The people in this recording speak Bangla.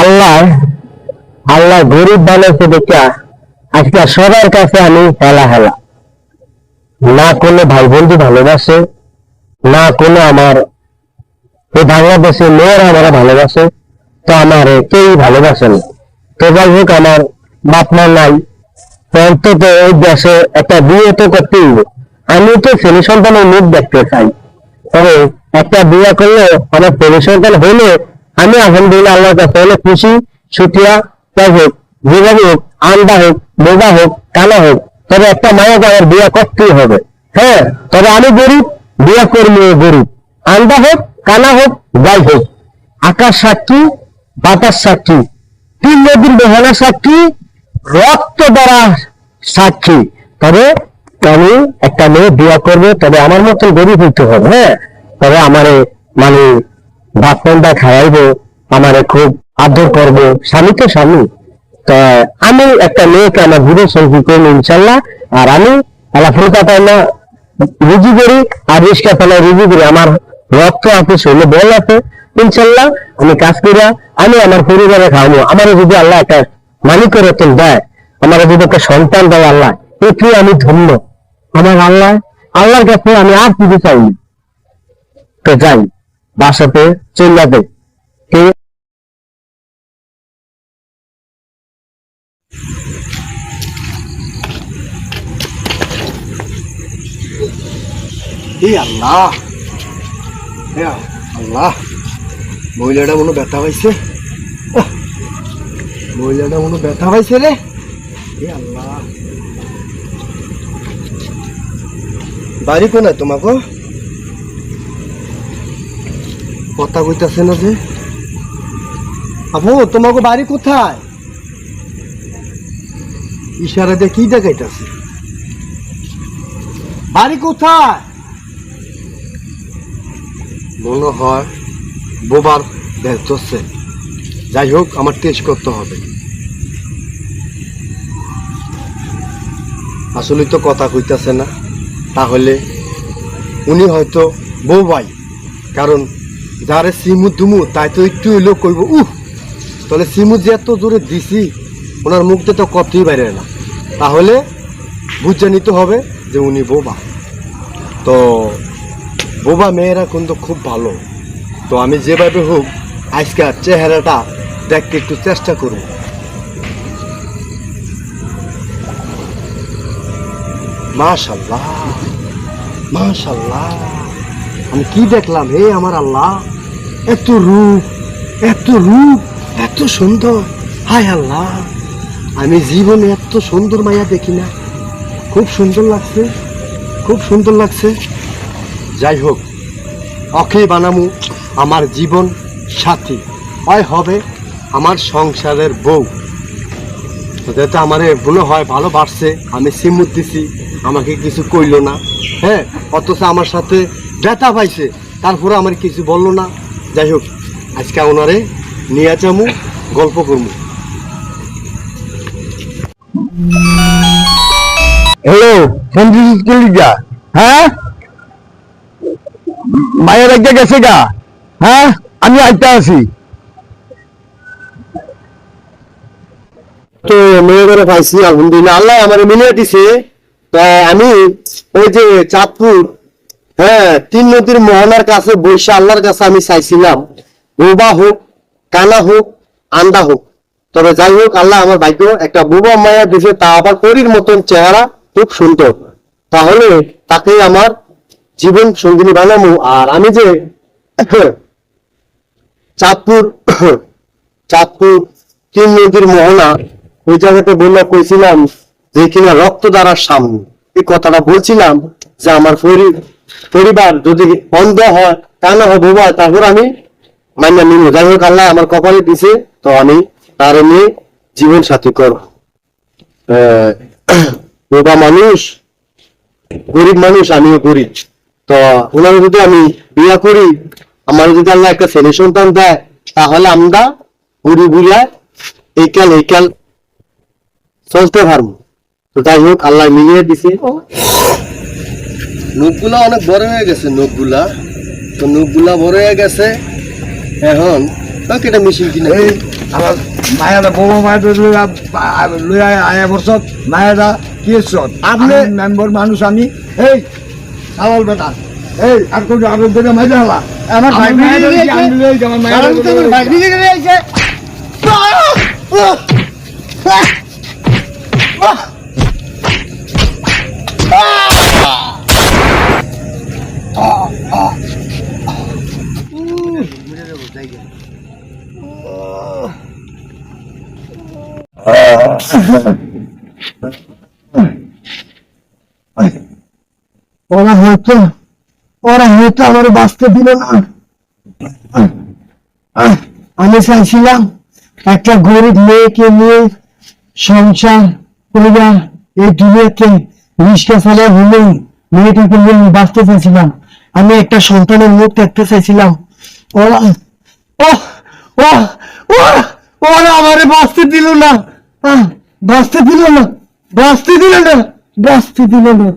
আল্লাহ আল্লাহ গরিব বানাইছে দেখা আজকে সবার কাছে আমি হেলা হেলা। না কোনো ভাই বন্ধু ভালোবাসে, না কোনো আমার এই বাংলাদেশে মেয়েরা আমার ভালোবাসে, তো আমার কেউই ভালোবাসে না। তো যাই হোক, আমার বাপ মা নাই অন্তত এই দেশে একটা বিয়ে তো করতেই হবে। আমি তো ছেলে সন্তানের মুখ দেখতে চাই। তবে একটা বিয়ে করলে আমার ছেলে সন্তান হলে আমি আলহামদুলিল্লাহ আল্লাহর কাছে অনেক খুশি সুখিয়া যাই হোক, যেভাবে হোক, আন্দা হোক, বোবা হোক, কানা হোক, তবে একটা মায়া আমার বিয়ে করতেই হবে। হ্যাঁ তবে আমি গরিব, বিয়ে করব গরিব। আন্দা হোক, কানা হোক, যাই হোক। আকাশ সাক্ষী, বাতাস সাক্ষী। তিন নদীর বেহানা সাক্ষী, রক্ত দ্বারা সাক্ষী। তবে আমি একটা মেয়ে বিয়ে করব, তবে আমার মতন গরিব হইতে হবে হ্যাঁ? তবে আমারে মানে বাপনটা খাওয়াইবো, আমারে খুব আদর করব, স্বামী তো স্বামী। তা আমি একটা মেয়েকে আমার জীবন সঙ্গী করব ইনশাল্লাহ, আর আমি আল্লাহ ফুলকা রুজি করি আর রিস্কা ফেলায় রুজি করি। আমার রক্ত আছে, শরীরে বল আছে, ইনশাল্লাহ আমি কাজ করি আমি আমার পরিবারে খাওয়াবো। আমার যদি আল্লাহ একটা মালিক তো দেয়, আমার যদি একটা সন্তান দেয় আল্লাহ এটি আমি ধন্য? আমার আল্লাহ, আল্লাহর কাছে আমি আর কিছু চাইনি তো যাই। বাসাতে চলে যাবে। ঠিক এই আল্লাহ। এ আল্লাহ। মহিলাটা মনে ব্যথা পাইছে। মহিলাটা মনে ব্যথা পাইছে রে। আল্লাহ। বাড়ি কোনায় তোমাকে কথা কইতাছে না যে? আপু তোমাকে বাড়ি কোথায়? ইশারা দিয়ে কি দেখাইতেছে? বাড়ি কোথায়? মনে হয় বোবার ব্যর্থ হচ্ছে যাই হোক, আমার টেস্ট করতে হবে। আসলে তো কথা কইতাছে না। তাহলে উনি হয়তো বউ ভাই। কারণ যারে সিমু দুমু তাই তো একটু এলো কইব, উহ, তাহলে সিমু যে এত জোরে দিছি, ওনার মুখতে তো কথাই বাইরে না। তাহলে বুঝে নিতে হবে যে উনি বোবা। তো বোবা মেয়েরা কিন্তু খুব ভালো। তো আমি যেভাবে হোক আজকের চেহারাটা দেখতে একটু চেষ্টা করব। মাশাল্লাহ মাশাল্লাহ। আমি কি দেখলাম? হে আমার আল্লাহ, এত রূপ এত রূপ, এত সুন্দর। হায় আল্লাহ, আমি জীবনে এত সুন্দর মায়া দেখি না। খুব সুন্দর লাগছে, খুব সুন্দর লাগছে। যাই হোক অকে বানামু আমার জীবন সাথী। হয় হবে আমার সংসারের বউ। যাতে আমার মনে হয় ভালো বাড়ছে আমি সিমুত দিছি, আমাকে কিছু কইলো না। হ্যাঁ অথচ আমার সাথে ব্যথা পাইছে তারপরে আমার কিছু বলল না। যাই হোক আজকে ওনারে নিয়ে যামু গল্প করব হ্যালো সঞ্জিত কলিজা হ্যাঁ? মায়ের একটা গেছে গা হ্যাঁ? আমি আইতা আছি তো মেয়ে করে পাইছি আলহামদুলিল্লাহ। আল্লাহ আমার মিলিয়ে দিছে। তা আমি ওই যে চাঁদপুর হ্যাঁ তিন নদীর মোহনার কাছে বৈশা আল্লাহর কাছে আমি চাইছিলাম বোবা হোক, কানা হোক, আন্দা হোক। তবে যাই হোক, আল্লাহ আমার ভাগ্য, একটা বোবা মায়া দিছে, তা আবার পরীর মতন চেহারা, খুব সুন্দর। তাহলে তাকে আমার জীবন সঙ্গিনী বানাবো। আর আমি যে চাঁদপুর চাঁদপুর তিন নদীর মোহনা, ওই জায়গাতে বললে কইছিলাম যে কিনা রক্ত দ্বারা সামনে। এই কথাটা বলছিলাম যে আমার পরি- পরিবার যদি অন্ধ হয় কানা হয় বোবা হয়, তারপর আমি মান্য নিব। যাই হোক আল্লাহ আমার কপালে দিছে তো আমি তার নিয়ে জীবন সাথী আহ, বোবা মানুষ গরিব মানুষ আমিও গরিব। তো ওনার যদি আমি বিয়া করি আমার যদি আল্লাহ একটা ছেলে সন্তান দেয় তাহলে আমরা বুড়ি বুড়িয়া এইকাল এইকাল চলতে পারব। তো যাই হোক আল্লাহ মিলিয়ে দিছে। নখগুলা অনেক বড় হয়ে গেছে নখগুলা। তো নখগুলা বড় হয়ে গেছে এখন ওকে এটা মেশিন কিনে আমার মায়াদা বউ মায়াদা লইয়া আয়া বছর মায়াদা কি আপনি মেম্বার মানুষ আমি এই সালাল বেটা এই আর কোন মাইজা হলা। আমার ভাই মায়াদা ওরা হয়তো ওরা হয়তো আমার বাঁচতে দিল না। আমি চাইছিলাম একটা গরিব মেয়েকে নিয়ে সংসার পরিবার এই হলেও মেয়েটাকে নিয়ে বাঁচতে চাইছিলাম। আমি একটা সন্তানের মুখ দেখতে চাইছিলাম। ওরা ও ওরা আমারে বাঁচতে দিল না। আহ, বাঁচতে দিল না বাঁচতে দিল না বাঁচতে দিল না